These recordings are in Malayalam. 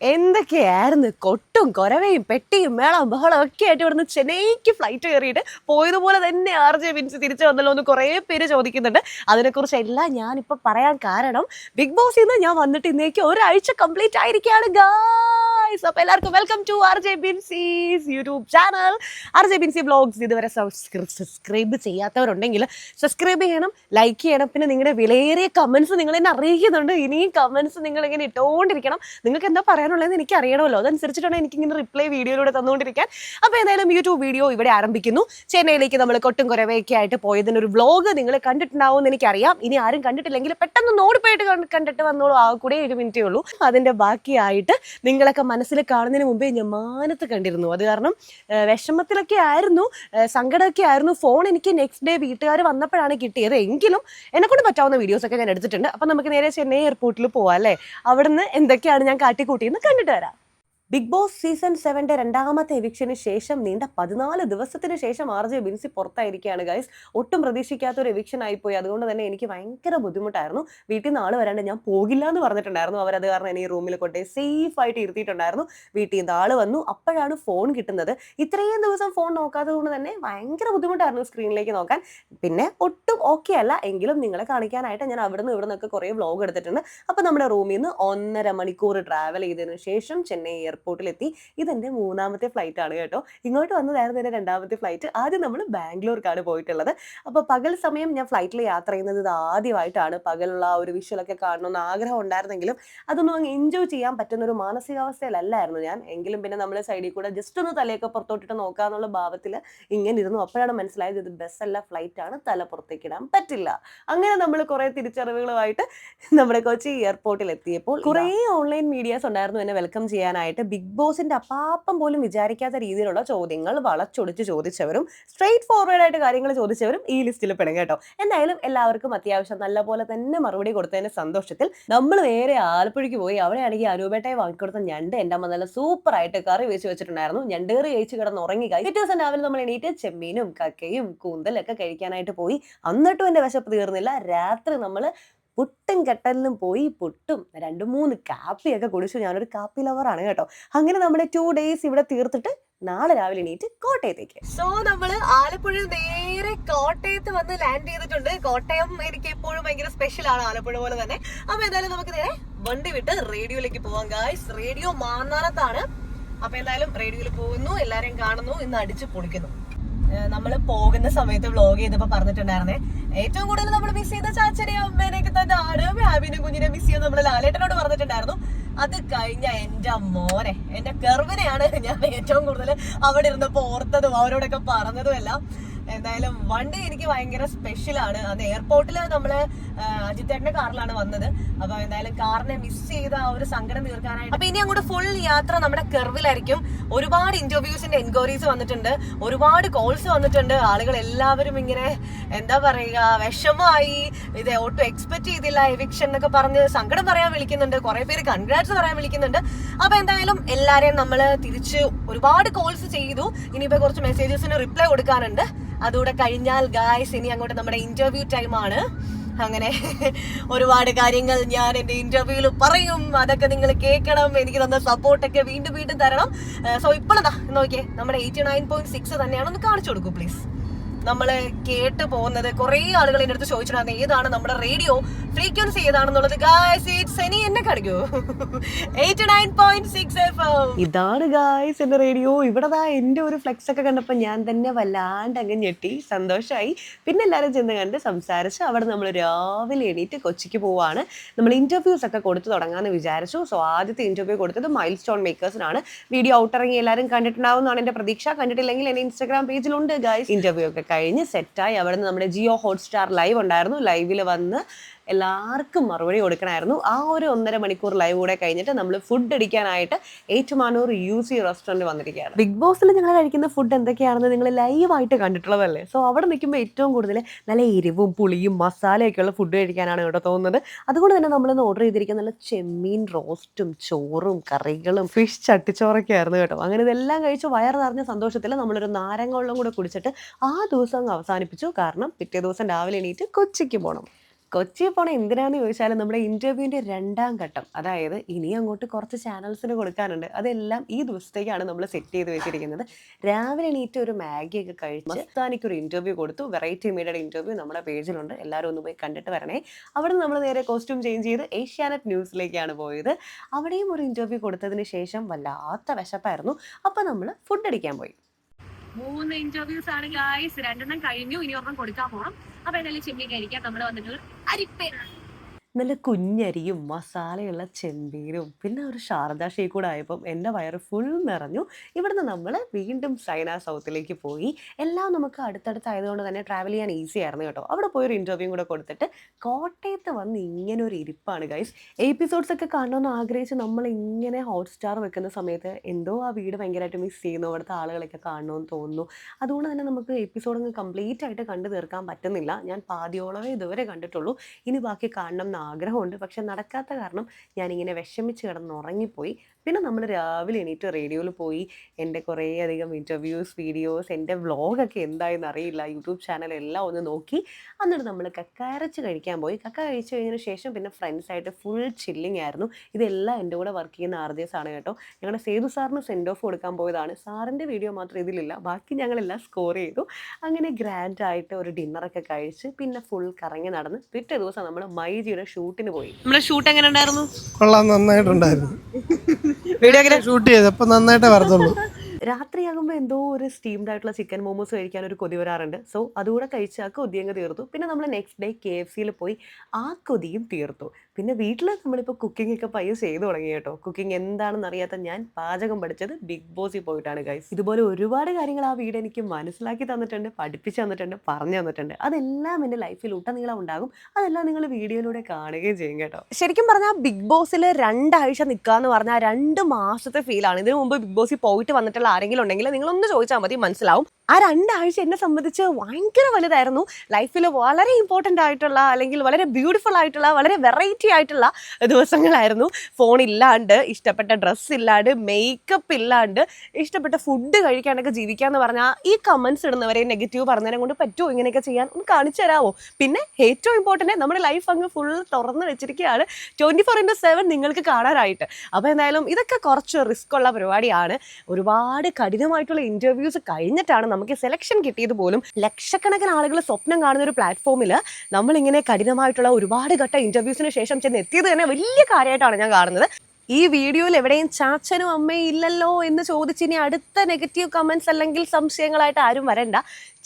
എന്തൊക്കെയായിരുന്നു കൊട്ടും കൊരവയും പെട്ടിയും മേളം ബഹളം ഒക്കെ ആയിട്ട് ഇവിടുന്ന് ചെന്നൈക്ക് ഫ്ലൈറ്റ് കയറിയിട്ട് പോയതുപോലെ തന്നെ ആർ ജെ വിൻസ് തിരിച്ചു വന്നല്ലോ എന്ന് കുറേ പേര് ചോദിക്കുന്നുണ്ട്. അതിനെക്കുറിച്ച് എല്ലാം ഞാൻ ഞാനിപ്പോൾ പറയാൻ കാരണം ബിഗ് ബോസിൽ നിന്ന് ഞാൻ വന്നിട്ട് ഇന്നേക്ക് ഒരാഴ്ച കംപ്ലീറ്റ് ആയിരിക്കുകയാണ് എല്ലാവർക്കും welcome to R J YouTube channel. R J Binsy vlogs ഇതുവരെ സബ്സ്ക്രൈബ് ചെയ്യാത്തവരുണ്ടെങ്കിൽ സബ്സ്ക്രൈബ് ചെയ്യണം ലൈക്ക് ചെയ്യണം. പിന്നെ നിങ്ങളുടെ വിലയേറിയ കമൻസ് നിങ്ങൾ എന്നെ അറിയിക്കുന്നുണ്ട്. ഇനിയും കമൻസ് നിങ്ങൾ ഇങ്ങനെ ഇട്ടുകൊണ്ടിരിക്കണം നിങ്ങൾക്ക് എന്താ പറയാനുള്ളതെന്ന് എനിക്ക് അറിയണമല്ലോ. അതനുസരിച്ചിട്ടാണ് എനിക്ക് ഇങ്ങനെ റിപ്ലൈ വീഡിയോയിലൂടെ തന്നുകൊണ്ടിരിക്കാൻ. അപ്പോൾ എന്തായാലും യൂട്യൂബ് വീഡിയോ ഇവിടെ ആരംഭിക്കുന്നു. ചെന്നൈയിലേക്ക് നമ്മൾ കൊട്ടും കുറവയൊക്കെ ആയിട്ട് പോയതിന് ഒരു വ്ളോഗ് നിങ്ങൾ കണ്ടിട്ടുണ്ടാവും എന്ന് എനിക്കറിയാം. ഇനി ആരും കണ്ടിട്ടില്ലെങ്കിൽ പെട്ടെന്ന് നോടിപ്പോയിട്ട് പോയിട്ട് കണ്ടിട്ട് വന്നോളൂ. ആ കൂടെ ഒരു മിനിറ്റേ ഉള്ളൂ. അതിന്റെ ബാക്കിയായിട്ട് നിങ്ങളൊക്കെ മനസ്സിൽ കാണുന്നതിന് മുമ്പേ ഞാൻ മാനത്ത് കണ്ടിരുന്നു. അത് കാരണം വിഷമത്തിലൊക്കെ ആയിരുന്നു സങ്കടമൊക്കെ ആയിരുന്നു. ഫോൺ എനിക്ക് നെക്സ്റ്റ് ഡേ വീട്ടുകാർ വന്നപ്പോഴാണ് കിട്ടിയത്. എങ്കിലും എന്നെക്കൊണ്ട് പറ്റാവുന്ന വീഡിയോസ് ഒക്കെ ഞാൻ എടുത്തിട്ടുണ്ട്. അപ്പം നമുക്ക് നേരെ ചെന്നൈ എയർപോർട്ടിൽ പോവാം അല്ലേ? അവിടുന്ന് എന്തൊക്കെയാണ് ഞാൻ കാട്ടിക്കൂട്ടിയെന്ന് കണ്ടിട്ട് വരാം. ബിഗ് ബോസ് സീസൺ സെവന്റെ രണ്ടാമത്തെ എവിക്ഷന് ശേഷം നീണ്ട പതിനാല് ദിവസത്തിന് ശേഷം ആർ ജെ ബിൻസി പുറത്തായിരിക്കുകയാണ് ഗൈസ് ഒട്ടും പ്രതീക്ഷിക്കാത്ത ഒരു എവിക്ഷൻ ആയിപ്പോയി. അതുകൊണ്ട് തന്നെ എനിക്ക് ഭയങ്കര ബുദ്ധിമുട്ടായിരുന്നു. വീട്ടിൽ നിന്ന് ആൾ വരാണ്ട് ഞാൻ പോകില്ല എന്ന് പറഞ്ഞിട്ടുണ്ടായിരുന്നു. അവരത് കാരണം എന്നെ ഈ റൂമിൽ കൊണ്ടേ സേഫ് ആയിട്ട് ഇരുത്തിയിട്ടുണ്ടായിരുന്നു. വീട്ടിൽ നിന്ന് ആൾ വന്നു. അപ്പോഴാണ് ഫോൺ കിട്ടുന്നത്. ഇത്രയും ദിവസം ഫോൺ നോക്കാത്തത് കൊണ്ട് തന്നെ ഭയങ്കര ബുദ്ധിമുട്ടായിരുന്നു സ്ക്രീനിലേക്ക് നോക്കാൻ. പിന്നെ ഒട്ടും ഓക്കെ അല്ല. എങ്കിലും നിങ്ങളെ കാണിക്കാനായിട്ട് ഞാൻ അവിടെ നിന്ന് ഇവിടെ നിന്നൊക്കെ കുറേ വ്ലോഗ് എടുത്തിട്ടുണ്ട്. അപ്പോൾ നമ്മുടെ റൂമിൽ നിന്ന് ഒന്നര മണിക്കൂർ ട്രാവൽ ചെയ്തതിനു ശേഷം ചെന്നൈ എയർപോർട്ടിലെത്തി ഇതെന്റെ മൂന്നാമത്തെ ഫ്ലൈറ്റ് ആണ് കേട്ടോ. ഇങ്ങോട്ട് വന്നതായിരുന്നു എന്റെ രണ്ടാമത്തെ ഫ്ലൈറ്റ് ആദ്യം നമ്മൾ ബാംഗ്ലൂർക്കാണ് പോയിട്ടുള്ളത്. അപ്പോൾ പകൽ സമയം ഞാൻ ഫ്ലൈറ്റിൽ യാത്ര ചെയ്യുന്നത് ഇത് ആദ്യമായിട്ടാണ്. പകലുള്ള ആ ഒരു വിഷ്വലൊക്കെ കാണണമെന്ന് ആഗ്രഹം ഉണ്ടായിരുന്നെങ്കിലും അതൊന്നും അങ്ങ് എൻജോയ് ചെയ്യാൻ പറ്റുന്ന ഒരു മാനസികാവസ്ഥയിലല്ലായിരുന്നു ഞാൻ. എങ്കിലും പിന്നെ നമ്മൾ സൈഡിൽ കൂടെ ജസ്റ്റ് ഒന്ന് തലയൊക്കെ പുറത്തോട്ടിട്ട് നോക്കാന്നുള്ള ഭാവത്തിൽ ഇങ്ങനെ ഇരുന്നു അപ്പോഴാണ് മനസ്സിലായത് ഇത് ബസ്സല്ല ഫ്ലൈറ്റ് ആണ്. തല പുറത്തേക്ക് ഇടാൻ പറ്റില്ല. അങ്ങനെ നമ്മൾ കുറേ തിരിച്ചറിവുകളുമായിട്ട് നമ്മുടെ കൊച്ചി എയർപോർട്ടിൽ എത്തിയപ്പോൾ കുറേ ഓൺലൈൻ മീഡിയാസ് ഉണ്ടായിരുന്നു എന്നെ വെൽക്കം ചെയ്യാനായിട്ട്. ബിഗ് ബോസിന്റെ അപ്പാപ്പം പോലും വിചാരിക്കാത്ത രീതിയിലുള്ള ചോദ്യങ്ങൾ വളച്ചൊടിച്ച് ചോദിച്ചവരും സ്ട്രെയിറ്റ് ഫോർവേഡ് ആയിട്ട് കാര്യങ്ങൾ ചോദിച്ചവരും ഈ ലിസ്റ്റിൽ പെടും കേട്ടോ. എന്തായാലും എല്ലാവർക്കും അത്യാവശ്യം നല്ല പോലെ തന്നെ മറുപടി കൊടുത്തതിന്റെ സന്തോഷത്തിൽ നമ്മൾ നേരെ ആലപ്പുഴയ്ക്ക് പോയി. അവിടെയാണെങ്കിൽ അനൂപേട്ടയെ വാങ്ങിക്കൊടുത്ത ഞണ്ട് എന്റെ അമ്മ നല്ല സൂപ്പർ ആയിട്ട് കറി വെച്ച് വെച്ചിട്ടുണ്ടായിരുന്നു. ഞണ്ടേറി കഴിച്ച് കിടന്ന് ഉറങ്ങി. പിറ്റേ ദിവസം രാവിലെ നമ്മൾ എണീറ്റ് ചെമ്മീനും കക്കയും കൂന്തലൊക്കെ കഴിക്കാനായിട്ട് പോയി. എന്നിട്ടും എന്റെ വിശപ്പ് തീർന്നില്ല. രാത്രി നമ്മൾ പുട്ടും കെട്ടലിനും പോയി പുട്ടും രണ്ട് മൂന്ന് കാപ്പിയൊക്കെ കുടിച്ചു. ഞാനൊരു കാപ്പി ലവറാണ് കേട്ടോ. അങ്ങനെ നമ്മുടെ ടു ഡേയ്സ് ഇവിടെ തീർത്തിട്ട് നാളെ രാവിലെ എണീറ്റ് കോട്ടയത്തേക്ക്. സോ നമ്മൾ ആലപ്പുഴ നേരെ കോട്ടയത്ത് വന്ന് ലാൻഡ് ചെയ്തിട്ടുണ്ട്. കോട്ടയം എനിക്ക് എപ്പോഴും ഭയങ്കര സ്പെഷ്യൽ ആണ് ആലപ്പുഴ പോലെ തന്നെ. അപ്പൊ എന്തായാലും നമുക്ക് നേരെ വണ്ടി വിട്ട് റേഡിയോയിലേക്ക് പോവാം ഗായ്സ് റേഡിയോ മാന്നാനത്താണ്. അപ്പൊ എന്തായാലും റേഡിയോയിൽ പോകുന്നു. എല്ലാരെയും കാണുന്നു. ഇന്ന് അടിച്ചു പൊളിക്കുന്നു. നമ്മൾ പോകുന്ന സമയത്ത് വ്ലോഗ് ചെയ്തപ്പോ പറഞ്ഞിട്ടുണ്ടായിരുന്നേ ഏറ്റവും കൂടുതൽ നമ്മൾ മിസ് ചെയ്ത ചാച്ചനെയും അമ്മേനെയൊക്കെ തന്നെ ആണ് ഹാബിനെ കുഞ്ഞിനെ മിസ് ചെയ്യുന്ന നമ്മൾ ലാലേട്ടനോട് പറഞ്ഞിട്ടുണ്ടായിരുന്നു. അത് കഴിഞ്ഞ എന്റെ മോനെ എന്റെ കെർവിനെയാണ് ഞാൻ ഏറ്റവും കൂടുതൽ അവിടെ ഇരുന്നപ്പോ ഓർത്തതും അവരോടൊക്കെ പറഞ്ഞതും എല്ലാം. എന്തായാലും വണ്ടി എനിക്ക് ഭയങ്കര സ്പെഷ്യലാണ് അന്ന് എയർപോർട്ടിൽ നമ്മൾ അജിത്തേട്ടന്റെ കാറിലാണ് വന്നത്. അപ്പൊ എന്തായാലും കാറിനെ മിസ് ചെയ്ത ആ ഒരു സങ്കടം തീർക്കാനായിട്ട് അപ്പൊ ഇനി അങ്ങോട്ട് ഫുൾ യാത്ര നമ്മുടെ കെർവിലായിരിക്കും. ഒരുപാട് ഇന്റർവ്യൂസിന്റെ എൻക്വയറീസ് വന്നിട്ടുണ്ട്. ഒരുപാട് കോൾസ് വന്നിട്ടുണ്ട്. ആളുകൾ എല്ലാവരും ഇങ്ങനെ എന്താ പറയുക വിഷമമായി. ഇത് ഒട്ടും എക്സ്പെക്ട് ചെയ്തില്ല എവിക്ഷൻ എന്നൊക്കെ പറഞ്ഞ് സങ്കടം പറയാൻ വിളിക്കുന്നുണ്ട്. കുറെ പേര് കൺഗ്രാറ്റ്സ് പറയാൻ വിളിക്കുന്നുണ്ട്. അപ്പൊ എന്തായാലും എല്ലാരെയും നമ്മൾ തിരിച്ച് ഒരുപാട് കോൾസ് ചെയ്തു. ഇനിയിപ്പോ കുറച്ച് മെസ്സേജസിന് റിപ്ലൈ കൊടുക്കാനുണ്ട്. അതുകൂടെ കഴിഞ്ഞാൽ ഗായ്സ് ഇനി അങ്ങോട്ട് നമ്മുടെ ഇന്റർവ്യൂ ടൈമാണ് അങ്ങനെ ഒരുപാട് കാര്യങ്ങൾ ഞാൻ എന്റെ ഇന്റർവ്യൂവിൽ പറയും. അതൊക്കെ നിങ്ങൾ കേൾക്കണം. എനിക്ക് തന്ന സപ്പോർട്ടൊക്കെ വീണ്ടും വീണ്ടും തരണം. സോ ഇപ്പോഴതാ നോക്കിയേ നമ്മുടെ എയ്റ്റി നയൻ പോയിന്റ് സിക്സ് തന്നെയാണ് ഒന്ന് കാണിച്ചു കൊടുക്കൂ പ്ലീസ് നമ്മൾ കേട്ട് പോകുന്നത് കുറെ ആളുകൾ എന്റെ അടുത്ത് ചോദിച്ചിട്ടുണ്ടായിരുന്നു ഏതാണ് നമ്മുടെ റേഡിയോ? ഫ്രീക്വൻസി ഏതാണെന്നുള്ളത്? ഗായ്സ് സെനി എന്നെ കടിക്കോ eighty nine point six F ഇതാണ് ഗായ്സ് എന്റെ റേഡിയോ. ഇവിടെ ദാ എന്റെ ഒരു ഫ്ലെക്സ് ഒക്കെ കണ്ടപ്പോൾ ഞാൻ തന്നെ വല്ലാണ്ട് അങ്ങ് ഞെട്ടി സന്തോഷമായി പിന്നെ എല്ലാവരും ചെന്ന് കണ്ട് സംസാരിച്ച് അവിടെ നമ്മൾ രാവിലെ എണീറ്റ് കൊച്ചിക്ക് പോവാണ്. നമ്മൾ ഇന്റർവ്യൂസ് ഒക്കെ കൊടുത്തു തുടങ്ങാമെന്ന് വിചാരിച്ചു. സോ ആദ്യത്തെ ഇന്റർവ്യൂ കൊടുത്തത് മൈൽ സ്റ്റോൺ മേക്കേഴ്സിനാണ് വീഡിയോ ഔട്ടിറങ്ങി എല്ലാവരും കണ്ടിട്ടുണ്ടാവുന്നതാണ് എന്റെ പ്രതീക്ഷ. കണ്ടിട്ടില്ലെങ്കിൽ എന്റെ ഇൻസ്റ്റാഗ്രാം പേജിലുണ്ട് ഗായ്സ് ഇന്റർവ്യൂ ഒക്കെ കഴിഞ്ഞ് സെറ്റായി അവിടെ നിന്ന് നമ്മുടെ ജിയോ ഹോട്ട്സ്റ്റാർ ലൈവ് ഉണ്ടായിരുന്നു. ലൈവിൽ വന്ന് എല്ലാവർക്കും മറുപടി കൊടുക്കണമായിരുന്നു. ആ ഒരു ഒന്നര മണിക്കൂർ ലൈവ് കൂടെ കഴിഞ്ഞിട്ട് നമ്മൾ ഫുഡ് അടിക്കാനായിട്ട് ഏറ്റുമാനൂർ യു സി റെസ്റ്റോറന്റ് വന്നിരിക്കുകയാണ്. ബിഗ് ബോസിൽ ഞങ്ങൾ കഴിക്കുന്ന ഫുഡ് എന്തൊക്കെയാണെന്ന് നിങ്ങൾ ലൈവായിട്ട് കണ്ടിട്ടുള്ളതല്ലേ? സോ അവിടെ നിൽക്കുമ്പോൾ ഏറ്റവും കൂടുതൽ നല്ല എരിവും പുളിയും മസാലയൊക്കെയുള്ള ഫുഡ് കഴിക്കാനാണ് ഇവിടെ തോന്നുന്നത്. അതുകൊണ്ട് തന്നെ നമ്മളിന്ന് ഓർഡർ ചെയ്തിരിക്കുന്ന നല്ല ചെമ്മീൻ റോസ്റ്റും ചോറും കറികളും ഫിഷ് ചട്ടിച്ചോറൊക്കെ ആയിരുന്നു കേട്ടോ. അങ്ങനെ ഇതെല്ലാം കഴിച്ച് വയറ് നിറഞ്ഞ സന്തോഷത്തിൽ നമ്മളൊരു നാരങ്ങ വെള്ളം കൂടെ കുടിച്ചിട്ട് ആ ദിവസം അവസാനിപ്പിച്ചു. കാരണം പിറ്റേ ദിവസം രാവിലെ എണീറ്റ് കൊച്ചിക്ക് പോകണം കൊച്ചി പോണ എന്തിനാന്ന് ചോദിച്ചാൽ നമ്മുടെ ഇന്റർവ്യൂവിന്റെ രണ്ടാം ഘട്ടം. അതായത് ഇനി അങ്ങോട്ട് കുറച്ച് ചാനൽസിന് കൊടുക്കാനുണ്ട്. അതെല്ലാം ഈ ദിവസത്തേക്കാണ് നമ്മൾ സെറ്റ് ചെയ്ത് വെച്ചിരിക്കുന്നത്. രാവിലെ എണീറ്റ് ഒരു മാഗി ഒക്കെ കഴിച്ച് മസ്താനിക്ക് ഒരു ഇന്റർവ്യൂ കൊടുത്തു. വെറൈറ്റി മീഡിയയുടെ ഇന്റർവ്യൂ നമ്മുടെ പേജിലുണ്ട്. എല്ലാവരും ഒന്ന് പോയി കണ്ടിട്ട് വരണേ. അവിടെ നമ്മൾ നേരെ കോസ്റ്റ്യൂം ചേഞ്ച് ചെയ്ത് ഏഷ്യാനെറ്റ് ന്യൂസിലേക്കാണ് പോയത്. അവിടെയും ഒരു ഇന്റർവ്യൂ കൊടുത്തതിന് ശേഷം വല്ലാത്ത വിശപ്പായിരുന്നു. അപ്പോൾ നമ്മൾ ഫുഡ് അടിക്കാൻ പോയി. മൂന്ന് ഇന്റർവ്യൂസ് ആണ് ഗായ്സ് രണ്ടെണ്ണം കഴിഞ്ഞു. ഇനി ഒരെണ്ണം കൊടുക്കാൻ പോകണം അപ്പൊ എന്തായാലും ചിമ്മിക്കായിരിക്കാം നമ്മൾ വന്നിട്ടുള്ള അരിപ്പേ നല്ല കുഞ്ഞരിയും മസാലയുള്ള ചെമ്പീരും പിന്നെ ഒരു ശാരദാ ഷേക്ക് കൂടെ ആയപ്പം എന്റെ വയറ് ഫുൾ നിറഞ്ഞു. ഇവിടുന്ന് നമ്മൾ വീണ്ടും സൈന സൗത്തിലേക്ക് പോയി. എല്ലാം നമുക്ക് അടുത്തടുത്തായതുകൊണ്ട് തന്നെ ട്രാവൽ ചെയ്യാൻ ഈസി ആയിരുന്നു കേട്ടോ. അവിടെ പോയൊരു ഇന്റർവ്യൂ കൂടെ കൊടുത്തിട്ട് കോട്ടയത്ത് വന്ന് ഇങ്ങനെ ഒരു ഇരിപ്പാണ് ഗൈസ് എപ്പിസോഡ്സ് ഒക്കെ കാണണമെന്ന് ആഗ്രഹിച്ച് നമ്മൾ ഇങ്ങനെ ഹോട്ട്സ്റ്റാർ വെക്കുന്ന സമയത്ത് എന്തോ ആ വീട് ഭയങ്കരമായിട്ട് മിസ് ചെയ്യുന്നു. അവിടുത്തെ ആളുകളൊക്കെ കാണണമെന്ന് തോന്നുന്നു. അതുകൊണ്ട് തന്നെ നമുക്ക് എപ്പിസോഡ് കംപ്ലീറ്റ് ആയിട്ട് കണ്ടു തീർക്കാൻ പറ്റുന്നില്ല. ഞാൻ പാതിയോളമേ ഇതുവരെ കണ്ടിട്ടുള്ളൂ. ഇനി ബാക്കി കാണണം എന്ന് ആഗ്രഹമുണ്ട്. പക്ഷെ നടക്കാത്ത കാരണം ഞാനിങ്ങനെ വിഷമിച്ച് കിടന്ന് ഉറങ്ങിപ്പോയി പിന്നെ നമ്മൾ രാവിലെ എണീറ്റ് റേഡിയോയിൽ പോയി എന്റെ കുറേ അധികം ഇന്റർവ്യൂസ് വീഡിയോസ് എന്റെ വ്ളോഗൊക്കെ എന്തായെന്ന് അറിയില്ല. യൂട്യൂബ് ചാനൽ എല്ലാം ഒന്ന് നോക്കി. എന്നിട്ട് നമ്മൾ കക്കാരച്ച് കഴിക്കാൻ പോയി. കക്ക കഴിച്ചു കഴിഞ്ഞതിന് ശേഷം പിന്നെ ഫ്രണ്ട്സായിട്ട് ഫുൾ ചില്ലിങ് ആയിരുന്നു. ഇതെല്ലാം എന്റെ കൂടെ വർക്ക് ചെയ്യുന്ന ആർ ആണ് കേട്ടോ. ഞങ്ങളുടെ സേതു സാറിന് സെൻഡ് ഓഫ് കൊടുക്കാൻ പോയതാണ്. സാറിന്റെ വീഡിയോ മാത്രം ഇതിലില്ല. ബാക്കി ഞങ്ങളെല്ലാം സ്കോർ ചെയ്തു. അങ്ങനെ ഗ്രാൻഡായിട്ട് ഒരു ഡിന്നറൊക്കെ കഴിച്ച് പിന്നെ ഫുൾ കറങ്ങി നടന്ന് പിറ്റേ ദിവസം നമ്മൾ മൈജിയുടെ ഷൂട്ടിന് പോയി. നമ്മുടെ ഷൂട്ട് എങ്ങനെ ഉണ്ടായിരുന്നു? കൊള്ളാം നന്നായിട്ടുണ്ടായിരുന്നു. വീഡിയോ എങ്ങനെ? ഷൂട്ട് ചെയ്തു അപ്പൊ നന്നായിട്ടേ വരത്തുള്ളൂ. രാത്രിയാകുമ്പോൾ എന്തോ ഒരു സ്റ്റീംഡ് ആയിട്ടുള്ള ചിക്കൻ മോമോസ് കഴിക്കാൻ ഒരു കൊതി വരാറുണ്ട്. സോ അതുകൂടെ കഴിച്ചാൽ കൊതിയങ്ങ് തീർത്തു. പിന്നെ നമ്മൾ നെക്സ്റ്റ് ഡേ കെ എഫ് സിയിൽ പോയി ആ കൊതിയും തീർത്തു. പിന്നെ വീട്ടിൽ നമ്മളിപ്പോൾ കുക്കിംഗ് ഒക്കെ പയ്യെ ചെയ്തു തുടങ്ങി കേട്ടോ. കുക്കിംഗ് എന്താണെന്ന് അറിയാത്ത ഞാൻ പാചകം പഠിച്ചത് ബിഗ് ബോസിൽ പോയിട്ടാണ് ഗൈസ് ഇതുപോലെ ഒരുപാട് കാര്യങ്ങൾ ആ വീട് എനിക്ക് മനസ്സിലാക്കി തന്നിട്ടുണ്ട് പഠിപ്പിച്ചു തന്നിട്ടുണ്ട് പറഞ്ഞു തന്നിട്ടുണ്ട്. അതെല്ലാം എന്റെ ലൈഫിൽ ഉടനീളം ഉണ്ടാകും. അതെല്ലാം നിങ്ങൾ വീഡിയോയിലൂടെ കാണുകയും ചെയ്യും കേട്ടോ. ശരിക്കും പറഞ്ഞാൽ ബിഗ് ബോസിൽ രണ്ടാഴ്ച നിൽക്കുക എന്ന് പറഞ്ഞാൽ രണ്ട് മാസത്തെ ഫീലാണ് ഇതിനു മുമ്പ് ബിഗ് ബോസിൽ പോയിട്ട് വന്നിട്ടുള്ള ആരെങ്കിലും ഉണ്ടെങ്കിൽ നിങ്ങളൊന്ന് ചോദിച്ചാൽ മതി മനസ്സിലാവും. ആ രണ്ടാഴ്ച എന്നെ സംബന്ധിച്ച് ഭയങ്കര വലുതായിരുന്നു. ലൈഫിൽ വളരെ ഇമ്പോർട്ടന്റ് ആയിട്ടുള്ള അല്ലെങ്കിൽ വളരെ ബ്യൂട്ടിഫുൾ ആയിട്ടുള്ള വളരെ വെറൈറ്റി ആയിട്ടുള്ള ദിവസങ്ങളായിരുന്നു. ഫോൺ ഇല്ലാണ്ട് ഇഷ്ടപ്പെട്ട ഡ്രസ്സ് ഇല്ലാണ്ട് മേക്കപ്പ് ഇല്ലാണ്ട് ഇഷ്ടപ്പെട്ട ഫുഡ് കഴിക്കാനൊക്കെ ജീവിക്കാന്ന് പറഞ്ഞാൽ ഈ കമൻസ് ഇടുന്നവരെ നെഗറ്റീവ് പറഞ്ഞതിനെ കൊണ്ട് പറ്റുമോ ഇങ്ങനെയൊക്കെ ചെയ്യാൻ ഒന്ന് കാണിച്ചു തരാമോ പിന്നെ ഏറ്റവും ഇമ്പോർട്ടന്റ് നമ്മുടെ ലൈഫ് അങ്ങ് ഫുൾ തുറന്ന് വെച്ചിരിക്കുകയാണ്. ട്വന്റി ഫോർ ഇന്റു സെവൻ നിങ്ങൾക്ക് കാണാനായിട്ട്. അപ്പോൾ എന്തായാലും ഇതൊക്കെ കുറച്ച് റിസ്ക് ഉള്ള പരിപാടിയാണ്. ഒരുപാട് കഠിനമായിട്ടുള്ള ഇന്റർവ്യൂസ് കഴിഞ്ഞിട്ടാണ് നമുക്ക് സെലക്ഷൻ കിട്ടിയത് പോലും ലക്ഷക്കണക്കിന് ആളുകൾ സ്വപ്നം കാണുന്ന ഒരു പ്ലാറ്റ്ഫോമിൽ നമ്മളിങ്ങനെ കഠിനമായിട്ടുള്ള ഒരുപാട് ഘട്ട ഇന്റർവ്യൂസിന് ശേഷം ചെന്ന് എത്തിയത് തന്നെ വലിയ കാര്യമായിട്ടാണ് ഞാൻ കാണുന്നത്. ഈ വീഡിയോയിൽ എവിടെയും ചാച്ചനും അമ്മയും ഇല്ലല്ലോ എന്ന് ചോദിച്ച് ഇനി അടുത്ത നെഗറ്റീവ് കമൻസ് അല്ലെങ്കിൽ സംശയങ്ങളായിട്ട് ആരും വരണ്ട.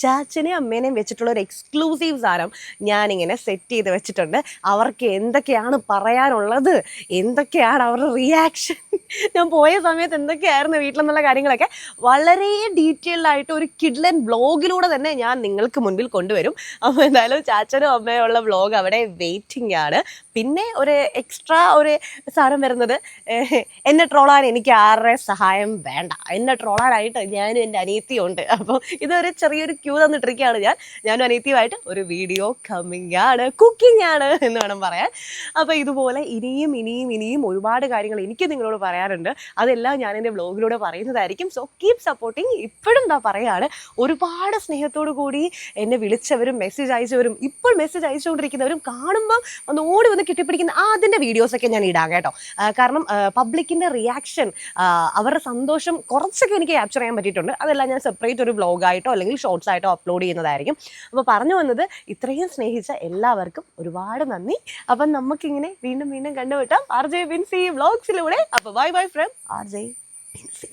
ചാച്ചനെയും അമ്മേനെയും വെച്ചിട്ടുള്ള ഒരു എക്സ്ക്ലൂസീവ് സാധനം ഞാനിങ്ങനെ സെറ്റ് ചെയ്ത് വെച്ചിട്ടുണ്ട്. അവർക്ക് എന്തൊക്കെയാണ് പറയാനുള്ളത്? എന്തൊക്കെയാണ് അവരുടെ റിയാക്ഷൻ ഞാൻ പോയ സമയത്ത് എന്തൊക്കെയായിരുന്നു വീട്ടിലെന്നുള്ള കാര്യങ്ങളൊക്കെ വളരെ ഡീറ്റെയിൽഡ് ആയിട്ട് ഒരു കിഡ്ലൻ ബ്ലോഗിലൂടെ തന്നെ ഞാൻ നിങ്ങൾക്ക് മുൻപിൽ കൊണ്ടുവരും. അപ്പോൾ എന്തായാലും ചാച്ചനും അമ്മയും ഉള്ള ബ്ലോഗ് അവിടെ വെയിറ്റിംഗ് ആണ്. പിന്നെ ഒരു എക്സ്ട്രാ ഒരു സാധനം വരുന്നത് എന്നെ ട്രോളാൻ എനിക്ക് ആരുടെ സഹായം വേണ്ട. എന്നെ ട്രോളാനായിട്ട് ഞാനും എന്റെ അനിയത്തിയും ഉണ്ട് അപ്പോൾ ഇതൊരു ചെറിയൊരു ക്യൂ തന്നിട്ടിരിക്കുകയാണ് ഞാൻ. ഞാനും അനിയത്തിയുമായിട്ട് ഒരു വീഡിയോ കമ്മിങ് ആണ്. കുക്കിംഗ് ആണ് എന്ന് വേണം പറയാൻ. അപ്പോൾ ഇതുപോലെ ഇനിയും ഇനിയും ഇനിയും ഒരുപാട് കാര്യങ്ങൾ എനിക്ക് നിങ്ങളോട് പറയാറുണ്ട് അതെല്ലാം ഞാൻ എന്റെ ബ്ലോഗിലൂടെ പറയുന്നതായിരിക്കും. സോ കീപ് സപ്പോർട്ടിങ് ഇപ്പോഴും എന്താ പറയുകയാണ് ഒരുപാട് സ്നേഹത്തോടു കൂടി എന്നെ വിളിച്ചവരും മെസ്സേജ് അയച്ചവരും ഇപ്പോൾ മെസ്സേജ് അയച്ചുകൊണ്ടിരിക്കുന്നവരും കാണുമ്പോൾ ഒന്ന് ഓടി വന്ന് കിട്ടിപ്പിടിക്കുന്ന അതിന്റെ വീഡിയോസൊക്കെ ഞാൻ ഇടാം കേട്ടോ. ആ, കാരണം പബ്ലിക്കിന്റെ റിയാക്ഷൻ അവരുടെ സന്തോഷം കുറച്ചൊക്കെ എനിക്ക് ക്യാപ്ചർ ചെയ്യാൻ പറ്റിയിട്ടുണ്ട്. അതെല്ലാം ഞാൻ സെപ്പറേറ്റ് ഒരു വ്ളോഗായിട്ടോ അല്ലെങ്കിൽ ഷോർട്സ് ആയിട്ടോ അപ്ലോഡ് ചെയ്യുന്നതായിരിക്കും. അപ്പോൾ പറഞ്ഞു വന്നത് ഇത്രയും സ്നേഹിച്ച എല്ലാവർക്കും ഒരുപാട് നന്ദി. അപ്പം നമുക്കിങ്ങനെ വീണ്ടും വീണ്ടും കണ്ടുപിട്ടാം ആർ ജെ ബിൻസി വ്ളോഗ്സിലൂടെ അപ്പോൾ bye bye from R J Binsy